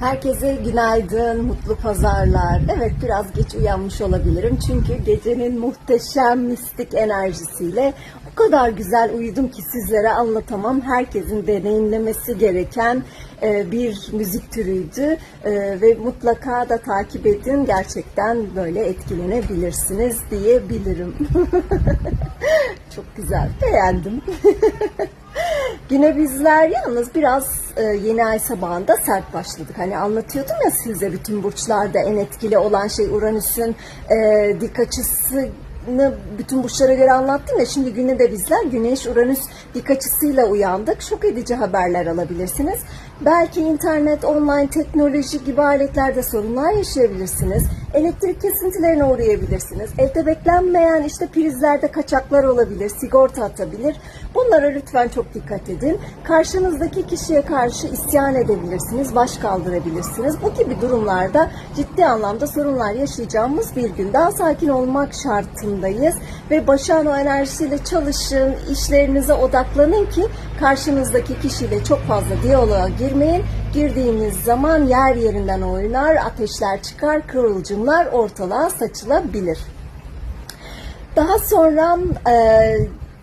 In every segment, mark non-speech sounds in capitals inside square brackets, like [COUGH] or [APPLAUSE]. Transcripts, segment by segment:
Herkese günaydın, mutlu pazarlar. Evet biraz geç uyanmış olabilirim çünkü gecenin muhteşem mistik enerjisiyle o kadar güzel uyudum ki sizlere anlatamam. Herkesin deneyimlemesi gereken e, bir müzik türüydü E, ve mutlaka da takip edin. Gerçekten böyle etkilenebilirsiniz diyebilirim. [LAUGHS] Çok güzel, beğendim. [LAUGHS] Güne bizler yalnız biraz e, yeni ay sabahında sert başladık. Hani anlatıyordum ya size bütün burçlarda en etkili olan şey Uranüs'ün e, dik açısını bütün burçlara göre anlattım ya şimdi güne de bizler Güneş Uranüs dik açısıyla uyandık. Şok edici haberler alabilirsiniz. Belki internet, online teknoloji gibi aletlerde sorunlar yaşayabilirsiniz. Elektrik kesintilerine uğrayabilirsiniz. Evde beklenmeyen işte prizlerde kaçaklar olabilir, sigorta atabilir. Bunlara lütfen çok dikkat edin. Karşınızdaki kişiye karşı isyan edebilirsiniz, baş kaldırabilirsiniz. Bu gibi durumlarda ciddi anlamda sorunlar yaşayacağımız bir gün. Daha sakin olmak şartındayız ve başan o enerjisiyle çalışın, işlerinize odaklanın ki karşınızdaki kişiyle çok fazla diyaloğa girmeyin. Girdiğiniz zaman yer yerinden oynar, ateşler çıkar, kıvılcımlar ortalığa saçılabilir. Daha sonra e,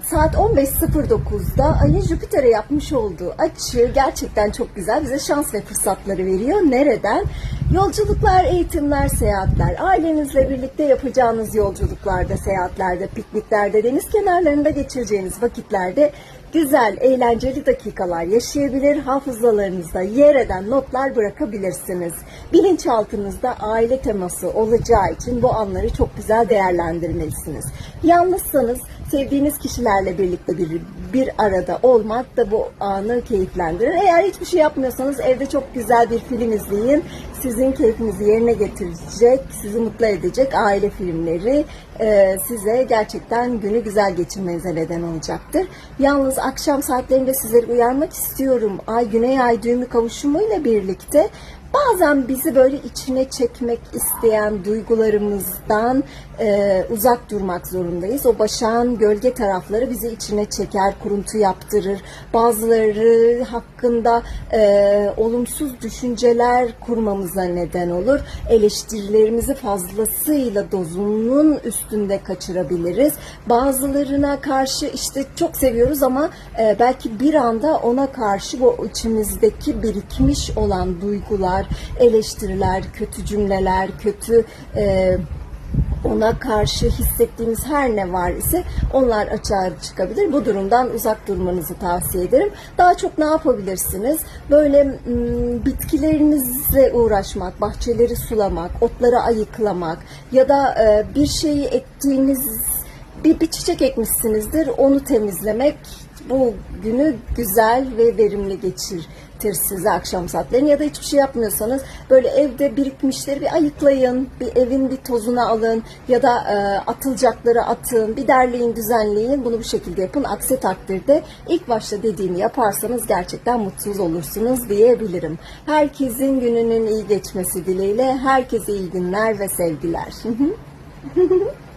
saat 15.09'da Ay'ın Jüpiter'e yapmış olduğu açı gerçekten çok güzel. Bize şans ve fırsatları veriyor. Nereden? Yolculuklar, eğitimler, seyahatler. Ailenizle birlikte yapacağınız yolculuklarda, seyahatlerde, pikniklerde, deniz kenarlarında geçireceğiniz vakitlerde güzel, eğlenceli dakikalar yaşayabilir, hafızalarınızda yer eden notlar bırakabilirsiniz. Bilinçaltınızda aile teması olacağı için bu anları çok güzel değerlendirmelisiniz. Yalnızsanız sevdiğiniz kişilerle birlikte bir, bir arada olmak da bu anı keyiflendirir. Eğer hiçbir şey yapmıyorsanız evde çok güzel bir film izleyin. Sizin keyfinizi yerine getirecek, sizi mutlu edecek aile filmleri e, size gerçekten günü güzel geçirmenize neden olacaktır. Yalnız akşam saatlerinde sizleri uyarmak istiyorum. Ay Güney Ay düğümü kavuşumuyla birlikte bazen bizi böyle içine çekmek isteyen duygularımızdan e, uzak durmak zorundayız. O başağın gölge tarafları bizi içine çeker, kuruntu yaptırır. Bazıları hakkında e, olumsuz düşünceler kurmamıza neden olur. Eleştirilerimizi fazlasıyla dozunun üstünde kaçırabiliriz. Bazılarına karşı işte çok seviyoruz ama e, belki bir anda ona karşı bu içimizdeki birikmiş olan duygular, eleştiriler, kötü cümleler, kötü e, ona karşı hissettiğimiz her ne var ise onlar açığa çıkabilir. Bu durumdan uzak durmanızı tavsiye ederim. Daha çok ne yapabilirsiniz? Böyle bitkilerinizle uğraşmak, bahçeleri sulamak, otları ayıklamak ya da e, bir şeyi ektiğiniz bir, bir çiçek ekmişsinizdir, onu temizlemek bu günü güzel ve verimli geçirtir size akşam saatlerini ya da hiçbir şey yapmıyorsanız böyle evde birikmişleri bir ayıklayın, bir evin bir tozunu alın ya da e, atılacakları atın, bir derleyin, düzenleyin. Bunu bu şekilde yapın. Aksi takdirde ilk başta dediğimi yaparsanız gerçekten mutsuz olursunuz diyebilirim. Herkesin gününün iyi geçmesi dileğiyle herkese iyi günler ve sevgiler. [LAUGHS]